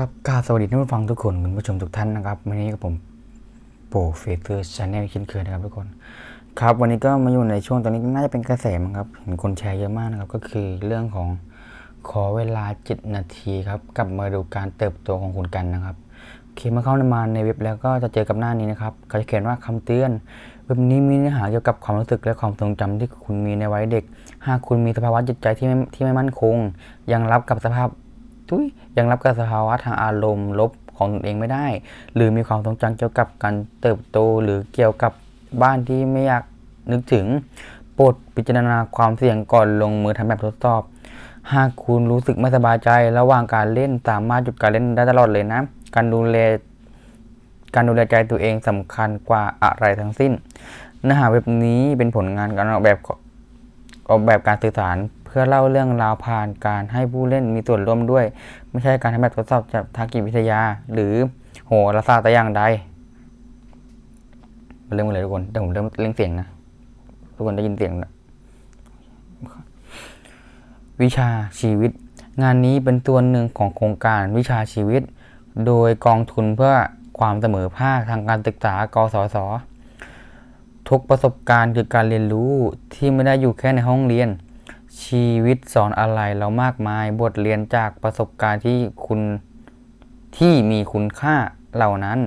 ครับกาสวัสดีท่านผู้ฟังทุกคนคุณผู้ชมทุกท่านนะครับวันนี้กับผมโปรเฟสเตอร์ชาแนลเช่นเคยนะครับทุกคน ครับวันนี้ก็มาอยู่ในช่วงตอนนี้น่าจะเป็นกระแสมั้งครับเห็นคนแชร์เยอะมากนะครับ ก็คือเรื่องของขอเวลา 7 นาทีครับกลับมาดูการเติบโตของคุณกันนะครับโอเคเมื่อเข้ามาในเว็บแล้วก็จะเจอกับหน้านี้นะครับเขาจะเขียนว่าคำเตือนเว็บนี้มีเนื้อหาเกี่ยวกับความรู้สึกและความทรงจำที่คุณมีในวัยเด็ก หากคุณมีสภาวะจิตใจที่ไม่ที่ไม่มั่นคง ยังรับกับสภาพ ทุยยังรับกับสภาวะทางอารมณ์ลบของตนเองไม่ได้ หรือมีความทรงจำเกี่ยวกับการเติบโตหรือเกี่ยวกับบ้านที่ไม่อยากนึกถึงโปรดพิจารณาความเสี่ยงก่อนลงมือทำแบบทดสอบ หากคุณรู้สึกไม่สบายใจ ระหว่างการเล่นสามารถหยุดการเล่นได้ตลอดเลยนะ การดูแลการดูแลใจตัวเองสำคัญกว่าอะไรทั้งสิ้นเนื้อหาเว็บนี้เป็นผลงานการออกแบบออกแบบการสื่อสาร พื่อเล่าเรื่องราวผ่านการให้ผู้เล่นมีส่วนร่วมด้วย ไม่ใช่การทำแบบทดสอบจากทางจิตวิทยา หรือโหราศาสตร์แต่อย่างใดเริ่มกันเลยทุกคนแต่ผมเริ่มเล่งเสียงนะ ทุกคนได้ยินเสียงนะวิชาชีวิต งานนี้เป็นตัวหนึ่งของโครงการวิชาชีวิต โดยกองทุนเพื่อความเสมอภาคทางการศึกษากสศทุกประสบการณ์คือการเรียนรู้ที่ไม่ได้อยู่แค่ในห้องเรียน ชีวิตสอนอะไรเรามากมายบทเรียนจากประสบการณ์ที่คุณที่มีคุณค่าเหล่านั้น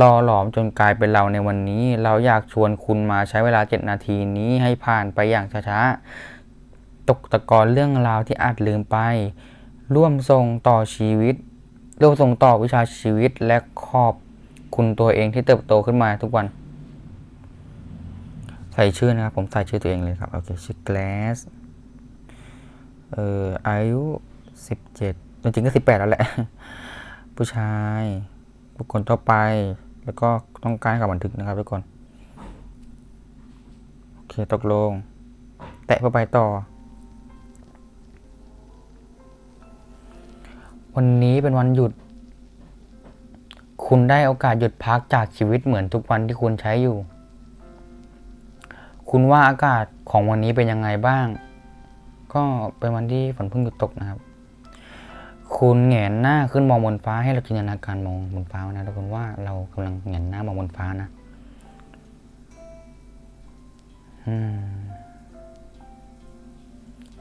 รอหลอมจนกลายเป็นเราในวันนี้ เราอยากชวนคุณมาใช้เวลา 7 นาทีนี้ให้ผ่านไปอย่างช้าๆ ตกตะกอนเรื่องราวที่อาจลืมไป ร่วมส่งต่อชีวิต ร่วมส่งต่อวิชาชีวิตและขอบคุณตัวเองที่เติบโตขึ้นมาทุกวัน ใส่ชื่อนะครับ ผมใส่ชื่อตัวเองเลยครับ โอเค ชื่อ Glass เอออายุสิบเจ็ดจริงๆก็สิบแปดแล้วแหละ ผู้ชายบุคคลทั่วไป แล้วก็ต้องการกับบันทึกนะครับทุกคน โอเคตกลง แตะเพื่อไปต่อ วันนี้เป็นวันหยุด คุณได้โอกาสหยุดพักจากชีวิตเหมือนทุกวันที่คุณใช้อยู่ คุณว่าอากาศของวันนี้เป็นยังไงบ้าง ก็เป็นวันที่ฝนเพิ่งหยุดตกนะครับ คุณแหงนหน้าขึ้นมองบนฟ้าให้เราจินตนาการมองบนฟ้านะทุกคนว่าเรากำลังแหงนหน้ามองบนฟ้านะอ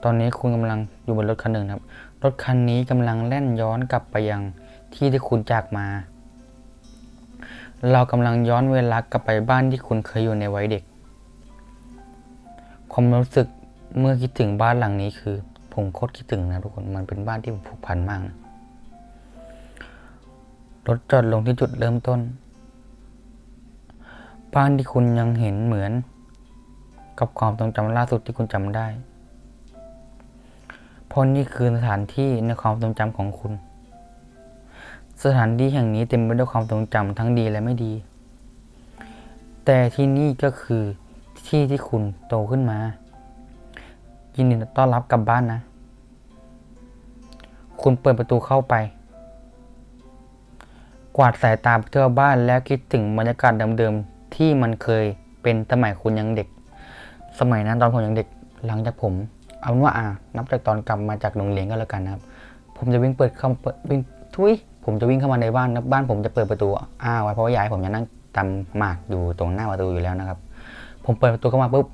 ตอนนี้คุณกำลังอยู่บนรถคันหนึ่งนะครับ รถคันนี้กำลังแล่นย้อนกลับไปยังที่ที่คุณจากมา เรากำลังย้อนเวลากลับไปบ้านที่คุณเคยอยู่ในวัยเด็กความรู้สึก เมื่อคิดถึงบ้านหลังนี้คือ ผมโคตรคิดถึงนะทุกคนมันเป็นบ้านที่ผมผูกพันมากนะรถจอดลงที่จุดเริ่มต้น บ้านที่คุณยังเห็นเหมือน กับความทรงจำล่าสุดที่คุณจำได้ เพราะนี่คือสถานที่ในความทรงจำของคุณ สถานที่แห่งนี้เต็มไปด้วยความทรงจำทั้งดีและไม่ดี แต่ที่นี่ก็คือที่ที่คุณโตขึ้นมา ยินดีต้อนรับกลับบ้านนะ คุณเปิดประตูเข้าไป กวาดสายตาไปทั่วบ้านแล้วคิดถึงบรรยากาศเดิมๆที่มันเคยเป็นสมัยคุณยังเด็ก สมัยนั้นตอนผมยังเด็กหลังจากผม เอาว่าอ่านับจากตอนกลับมาจากโรงเรียนก็แล้วกันนะครับ ผมจะวิ่งเปิดเข้าเปิดวิ่งทุยผมจะวิ่งเข้ามาในบ้านนะบ้านผมจะเปิดประตูอ้าวไว้เพราะว่ายายผมจะนั่งตำหมากอยู่ตรงหน้าประตูอยู่แล้วนะครับ ผมเปิดประตูเข้ามาปุ๊บ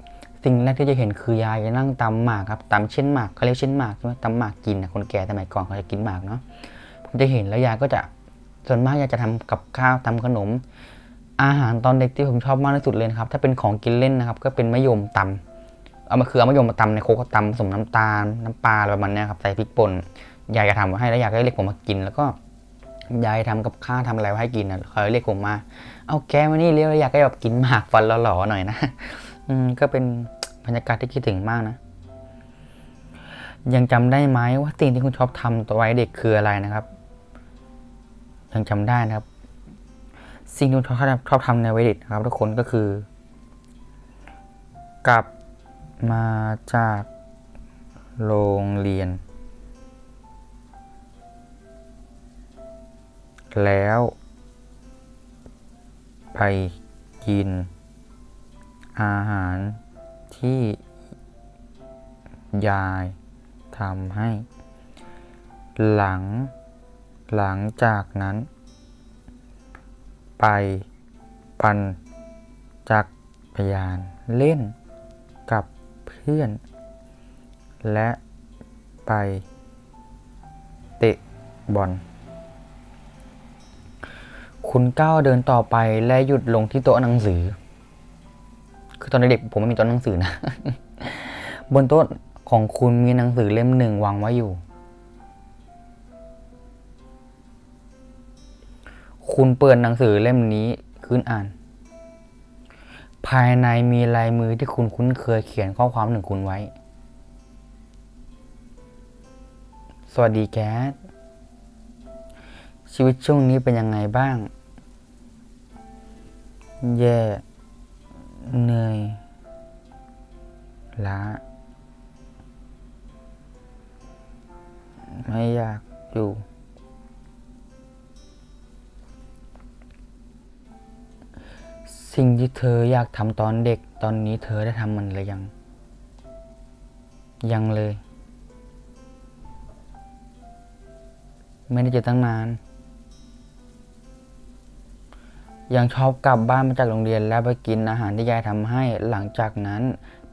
สิ่งแรกที่จะเห็นคือยายนั่งตำหมากครับตำเช่นหมากเขาเรียกเช่นหมากใช่ไหมตำหมากกินนะคนแก่สมัยก่อนเขาจะกินหมากเนาะผมจะเห็นแล้วยายก็จะส่วนมากยายจะทำกับข้าวทำขนม อาหารตอนเด็กที่ผมชอบมากที่สุดเลยครับ ถ้าเป็นของกินเล่นนะครับ ก็เป็นมะยมตำเอามาคือเอามะยมมาตำในโคกตำผสมน้ำตาล น้ำปลาอะไรประมาณนี้ครับใส่พริกป่นยายจะทำไว้ให้แล้วยายก็เรียกผมมากินแล้วก็ยายทำกับข้าวทำอะไรให้กินนะเขาเรียกผมมา เอาแกมานี่เรียกแล้วอยากให้แบบกินหมากฟันหล่อๆหน่อยนะ อืมก็เป็น บรรยากาศที่คิดถึงมากนะ ยังจำได้ไหมว่าสิ่งที่คุณชอบทำตัวไว้เด็กคืออะไรนะครับ ยังจำได้นะครับ สิ่งที่คุณชอบชอบทำในวัยเด็กนะครับทุกคนก็คือ กลับมาจากโรงเรียน แล้ว ไปกินอาหาร ที่ยายทำให้ หลัง หลังจากนั้น ไปปั่นจักรยานเล่นกับเพื่อน และไปเตะบอลคุณก้าวเดินต่อไปและหยุดลงที่โต๊ะหนังสือ คือตอนเด็กผมไม่มีโต๊ะหนังสือนะ บนโต๊ะของคุณมีหนังสือเล่มหนึ่งวางไว้อยู่ คุณเปิดหนังสือเล่มนี้ขึ้นอ่าน ภายในมีลายมือที่คุณคุ้นเคยเขียนข้อความถึงคุณไว้ สวัสดีแคทชีวิตช่วงนี้เป็นยังไงบ้าง แย่ เหนื่อยล้า ไม่อยากอยู่ สิ่งที่เธออยากทำตอนเด็กตอนนี้เธอได้ทำมันหรือยัง ยังเลย ไม่ได้เจอตั้งนาน ยังชอบกลับบ้านมาจากโรงเรียนแล้วไปกินอาหารที่ยายทำให้ หลังจากนั้น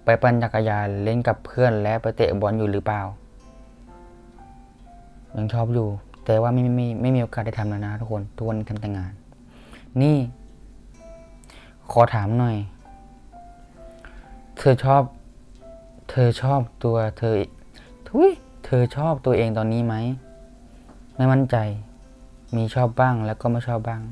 ไปปั่นจักรยานเล่นกับเพื่อนและไปเตะบอลอยู่หรือเปล่า ยังชอบอยู่ แต่ว่าไม่ไม่ไม่ไม่มีโอกาสได้ทำแล้วนะทุกคนทุกวันทำแต่งาน นี่ ขอถามหน่อย เธอชอบ เธอชอบตัวเธอทุยเธอชอบตัวเองตอนนี้ไหม ไม่มั่นใจ มีชอบบ้างแล้วก็ไม่ชอบบ้าง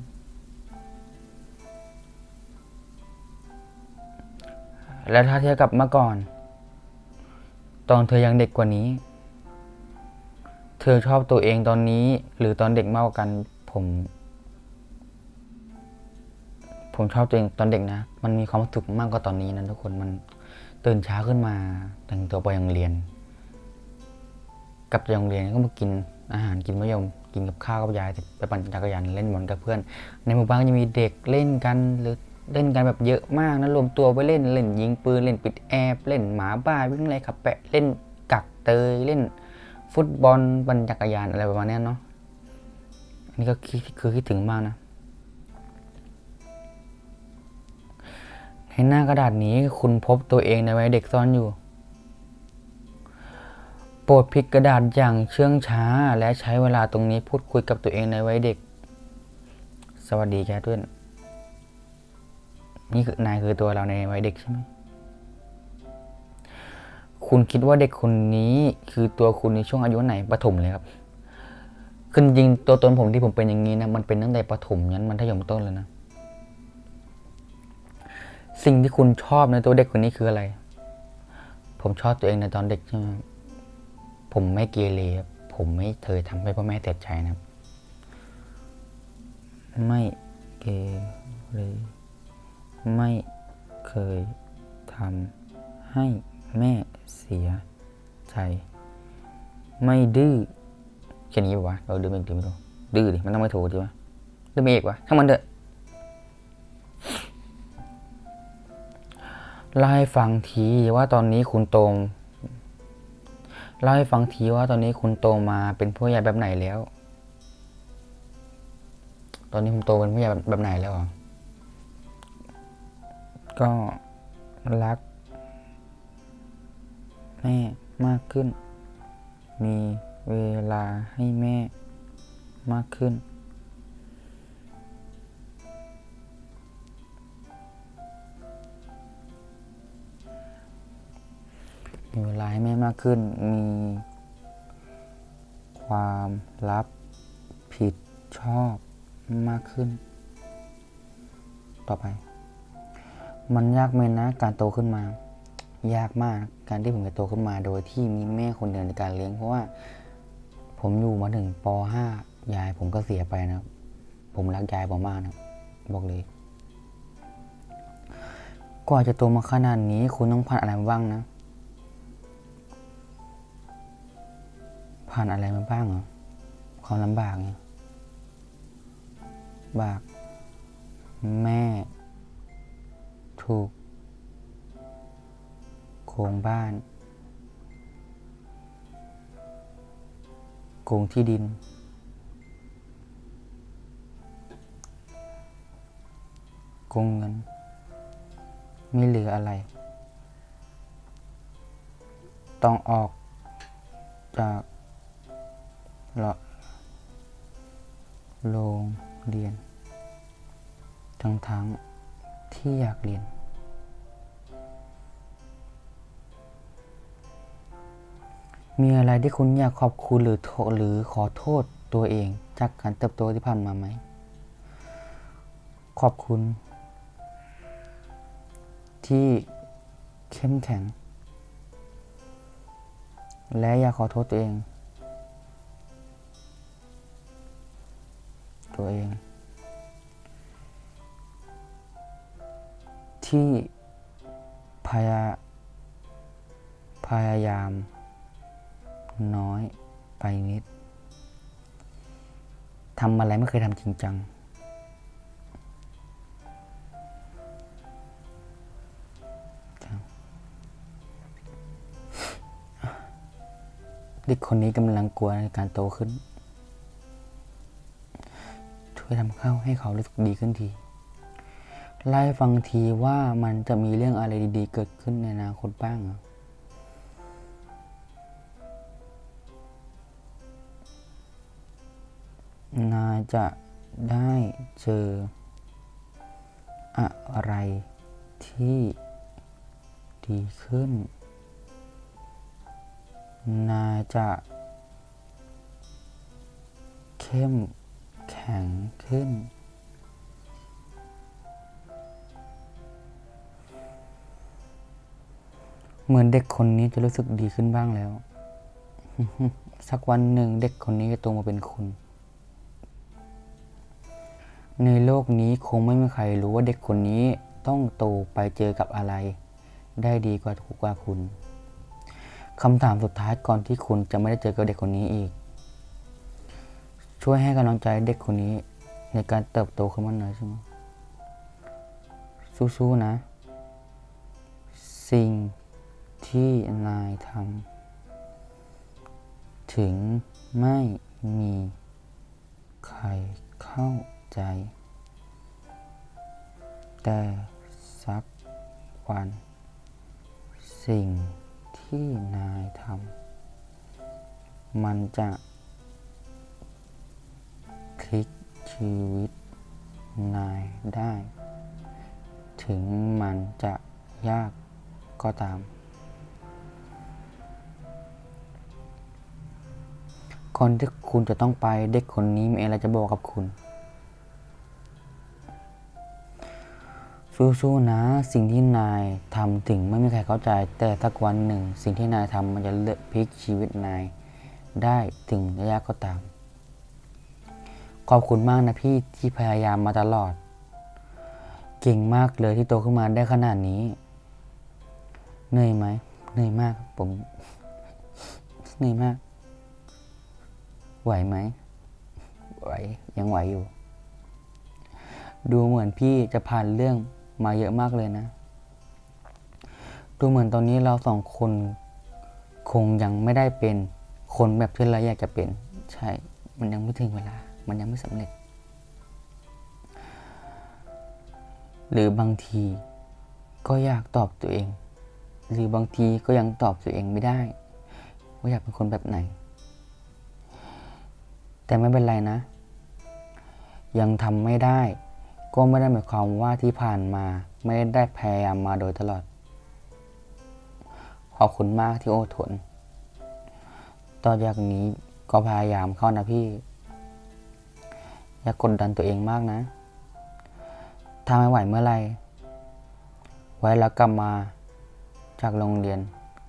แล้วถ้าเทียบกับเมื่อก่อน ตอนเธอยังเด็กกว่านี้ เธอชอบตัวเองตอนนี้ หรือตอนเด็กมากกว่ากัน ผม ผมชอบตัวเองตอนเด็กนะ มันมีความสุขมากกว่าตอนนี้นะทุกคนมันตื่นเช้าขึ้นมา แต่งตัวไปโรงเรียนกลับจากโรงเรียนก็มากินอาหารกินมะยมกินกับข้าวกับยายไปปั่นจักรยานเล่นบอลกับเพื่อน ในหมู่บ้านก็จะมีเด็กเล่นกันหรือ เล่นกันแบบเยอะมากนะรวมตัวไปเล่นเล่นยิงปืนเล่นปิดแอบเล่นหมาบ้าวิ่งไล่ขับแปะเล่นกักเตยเล่นฟุตบอลปั่นจักรยานอะไรประมาณนี้เนาะอันนี้ก็คือคิดถึงมากนะในหน้ากระดาษนี้คุณพบตัวเองในวัยเด็กซ่อนอยู่ โปรดพลิกกระดาษอย่างเชื่องช้า และใช้เวลาตรงนี้พูดคุยกับตัวเองในวัยเด็ก สวัสดีแคทเพื่อน นี่คือนายคือตัวเราในวัยเด็กใช่ไหมคุณคิดว่าเด็กคนนี้คือตัวคุณในช่วงอายุไหนประถมเลยครับคือจริงตัวตนผมที่ผมเป็นอย่างนี้นะมันเป็นตั้งแต่ประถมยันมัธยมต้นเลยนะ สิ่งที่คุณชอบในตัวเด็กคนนี้คืออะไร ผมชอบตัวเองในตอนเด็กใช่ไหมผมไม่เกเรผมไม่เคยทำให้พ่อแม่เสียใจนะ ไม่เกเร ไม่เคยทำให้แม่เสียใจ ไม่ดื้อแค่นี้ปะวะเราดื้อไม่ดื้อไม่ถูกดื้อดิมันต้องไม่ถูกใช่ไหมดื้อไม่เอกวะทั้งมันเถอะเล่าให้ฟังทีว่าตอนนี้คุณโตมเล่าให้ฟังทีว่าตอนนี้คุณโตมาเป็นผู้ใหญ่แบบไหนแล้ว ตอนนี้คุณโตเป็นผู้ใหญ่แบบไหนแล้วเหรอ ก็รักแม่มากขึ้น มีเวลาให้แม่มากขึ้น มีเวลาให้แม่มากขึ้น มีความรับผิดชอบมากขึ้น ต่อไป มันยากไหมนะ การโตขึ้นมา ยากมากการที่ผมจะโตขึ้นมาโดยที่มีแม่คนเดียวในการเลี้ยงเพราะว่าผมอยู่มาถึงป .5 ยายผมก็เสียไปนะผมรักยายผมมากนะบบอกเลยกว่าจะโตมาขนาดนี้คุณต้องผ่านอะไรมาบ้างนะ ผ่านอะไรมาบ้างเหรอความลำบากเนี่ยบาก แม่ ถูก โครงบ้าน โครงที่ดิน โกงเงิน ไม่เหลืออะไร ต้องออกจากโรงเรียน ทั้งๆทที่อยากเรียน มีอะไรที่คุณอยากขอบคุณหรือโทหรือขอโทษตัวเอง จากการเติบโตที่ผ่านมาไหม ขอบคุณ ที่เข้มแข็ง และอยากขอโทษตัวเอง ตัวเอง ที่พยาพยายาม น้อยไปนิดทำอะไรไม่เคยทำจริงจัง เด็กคนนี้กำลังกลัวในการโตขึ้น ช่วยทำเข้าให้เขารู้สึกดีขึ้นที ไล่ฟังทีว่ามันจะมีเรื่องอะไรดีๆ เกิดขึ้นในอนาคตบ้างเห นายจะได้เจอ อะไรที่ดีขึ้น นายจะ เข้มแข็งขึ้น เหมือนเด็กคนนี้จะรู้สึกดีขึ้นบ้างแล้ว สักวันหนึ่งเด็กคนนี้จะโตมาเป็นคุณ ในโลกนี้คงไม่มีใครรู้ว่าเด็กคนนี้ต้องโตไปเจอกับอะไร ได้ดีกว่าถูกกว่าคุณคำถามสุดท้ายก่อนที่คุณจะไม่ได้เจอกับเด็กคนนี้อีก ช่วยให้กำลังใจเด็กคนนี้ในการเติบโตขึ้นมาหน่อยใช่ไหมสู้ๆนะ สิ่งที่นายทำถึงไม่มีใครเข้า ใจ แต่สักวัน สิ่งที่นายทำมันจะพลิกชีวิตนายได้ ถึงมันจะยากก็ตามก่อนที่คุณจะต้องไปเด็กคนนี้มีอะไรจะบอกกับคุณ สู้ๆนะ สิ่งที่นายทำถึงไม่มีใครเข้าใจ แต่สักวันหนึ่ง สิ่งที่นายทำมันจะเลือกพลิกชีวิตนาย ได้ถึงระยะก็ตาม ขอบคุณมากนะพี่ที่พยายามมาตลอด เก่งมากเลยที่โตขึ้นมาได้ขนาดนี้เหนื่อยไหมเหนื่อยมากผมเหนื่อยมาก ไหวไหมไหวยังไหวอยู่ ดูเหมือนพี่จะผ่านเรื่อง มาเยอะมากเลยนะ ดูเหมือนตอนนี้เราสองคนคงยังไม่ได้เป็นคนแบบที่เราอยากจะเป็น ใช่ มันยังไม่ถึงเวลา มันยังไม่สำเร็จ หรือบางทีก็อยากตอบตัวเอง หรือบางทีก็ยังตอบตัวเองไม่ได้ ว่าอยากเป็นคนแบบไหน แต่ไม่เป็นไรนะ ยังทำไม่ได้ ก็ไม่ได้หมายความว่าที่ผ่านมาไม่ได้พยายามมาโดยตลอด ขอบคุณมากที่อดทน ต่อจากนี้ก็พยายามเข้านะพี่ อย่ากกดดันตัวเองมากนะ ถ้าไม่ไหวเมื่อไหร่ไว้แล้วกลับมาจากโรงเรียน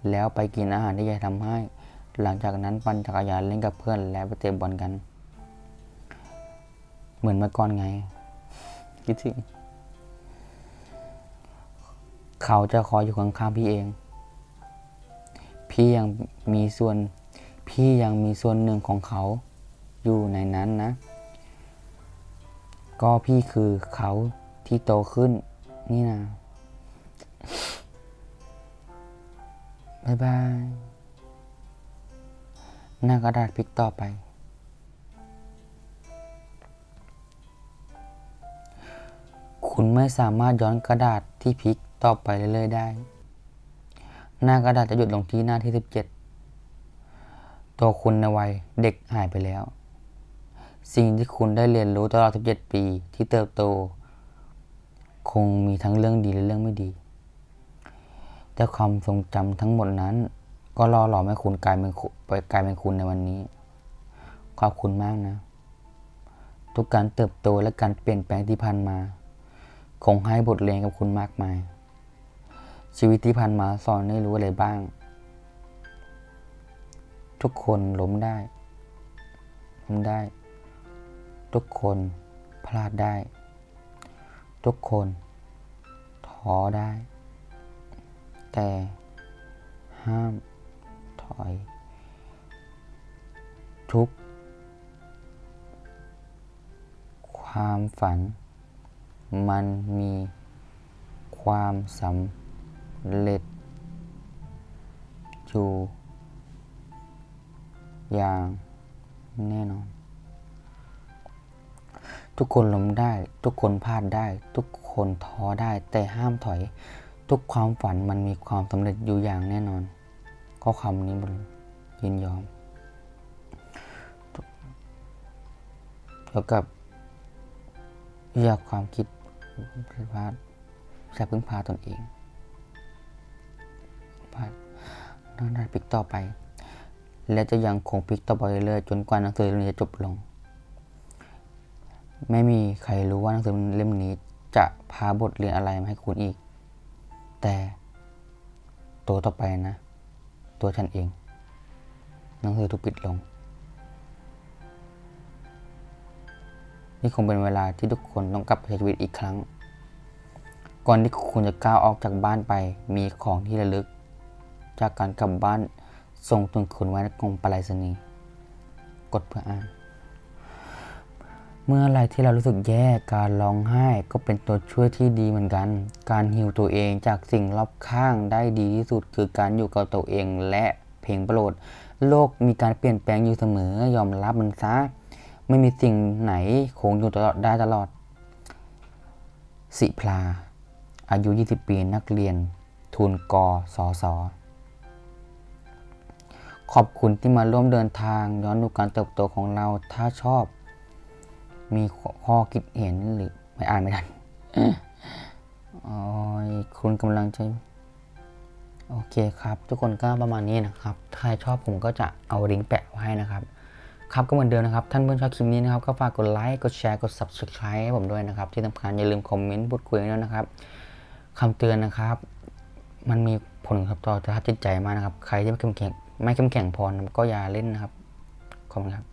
แล้วไปกินอาหารที่ยายทำให้ หลังจากนั้นปั่นจักรยานเล่นกับเพื่อนแล้วไปเตะบอลกัน เหมือนเมื่อก่อนไง คิดถึง เขาจะคอยอยู่ข้างๆพี่เอง พี่ยังมีส่วน พี่ยังมีส่วนหนึ่งของเขาอยู่ในนั้นนะ ก็พี่คือเขาที่โตขึ้นนี่นะบายบาย หน้ากระดาษพลิกต่อไป คุณไม่สามารถย้อนกระดาษที่พลิกต่อไปเรื่อยๆได้ หน้ากระดาษจะหยุดลงที่หน้าที่ 17 ตัวคุณในวัยเด็กหายไปแล้ว สิ่งที่คุณได้เรียนรู้ตลอด 17 ปีที่เติบโต คงมีทั้งเรื่องดีและเรื่องไม่ดี แต่ความทรงจำทั้งหมดนั้น ก็ล่อหล่อมให้คุณกลายเป็นไปกลายเป็นคุณในวันนี้ ขอบคุณมากนะทุกการเติบโตและการเปลี่ยนแปลงที่ผ่านมา คงให้บทเรียนกับคุณมากมาย ชีวิตที่ผ่านมาสอนให้รู้อะไรบ้าง ทุกคนล้มได้ล้มได้ ทุกคนพลาดได้ ทุกคนท้อได้ แต่ห้ามถอย ทุก ความฝัน มันมีความสำเร็จอยู่อย่างแน่นอน ทุกคนล้มได้ ทุกคนพลาดได้ ทุกคนท้อได้ แต่ห้ามถอย ทุกความฝันมันมีความสำเร็จอยู่อย่างแน่นอน ก็คำนี้บนยินยอมแล้วกับอยากความคิด ผิดพาจะพึ่งพาตนเองพาดนั่นได้พลิกต่อไป และจะยังคงพลิกต่อไปเรื่อยๆจนกว่าหนังสือเล่มนี้จะจบลง ไม่มีใครรู้ว่าหนังสือเล่มนี้จะพาบทเรียนอะไรมาให้คุณอีก แต่ตัวต่อไปนะ ตัวฉันเอง หนังสือถูกปิดลง นี่คงเป็นเวลาที่ทุกคนต้องกลับไปใช้ชีวิตอีกครั้ง ก่อนที่คุณจะก้าวออกจากบ้านไปมีของที่ระลึก จากการกลับบ้านส่งถึงคุณไว้ในกล่องปรษณีย์กดเพื่ออ่าน เมื่ออะไรที่เรารู้สึกแย่การร้องไห้ก็เป็นตัวช่วยที่ดีเหมือนกัน การฮิวตัวเองจากสิ่งรอบข้างได้ดีที่สุดคือการอยู่กับตัวเองและเพลงโปรด โลกมีการเปลี่ยนแปลงอยู่เสมอยอมรับมันซะ ไม่มีสิ่งไหนคงอยู่ตลอดได้ตลอด สิพลา อายุ 20 ปีนักเรียน ทุนกสอสอขอบคุณที่มาร่วมเดินทาง ย้อนดูการเติบโตของเราถ้าชอบ มีข้อคิดเห็นหรือไม่อ่านไม่ทันโอ้ยคุณกำลังจะโอเคครับ ทุกคนก็ประมาณนี้นะครับ ใครชอบผมก็จะเอาลิงก์แปะไว้นะครับ ครับก็เหมือนเดิมนะครับ ท่านเพื่อนชอบคลิปนี้นะครับ ก็ฝากกดไลค์ กดแชร์ กด subscribe ให้ผมด้วยนะครับ ที่สำคัญอย่าลืมคอมเมนต์พูดคุยด้วยนะครับคำเตือนนะครับ มันมีผลครับต่อสภาพจิตใจมากนะครับ ใครที่ไม่เข้มแข็งไม่เข้มแข็งพอก็อย่าเล่นนะครับ ขอบคุณครับ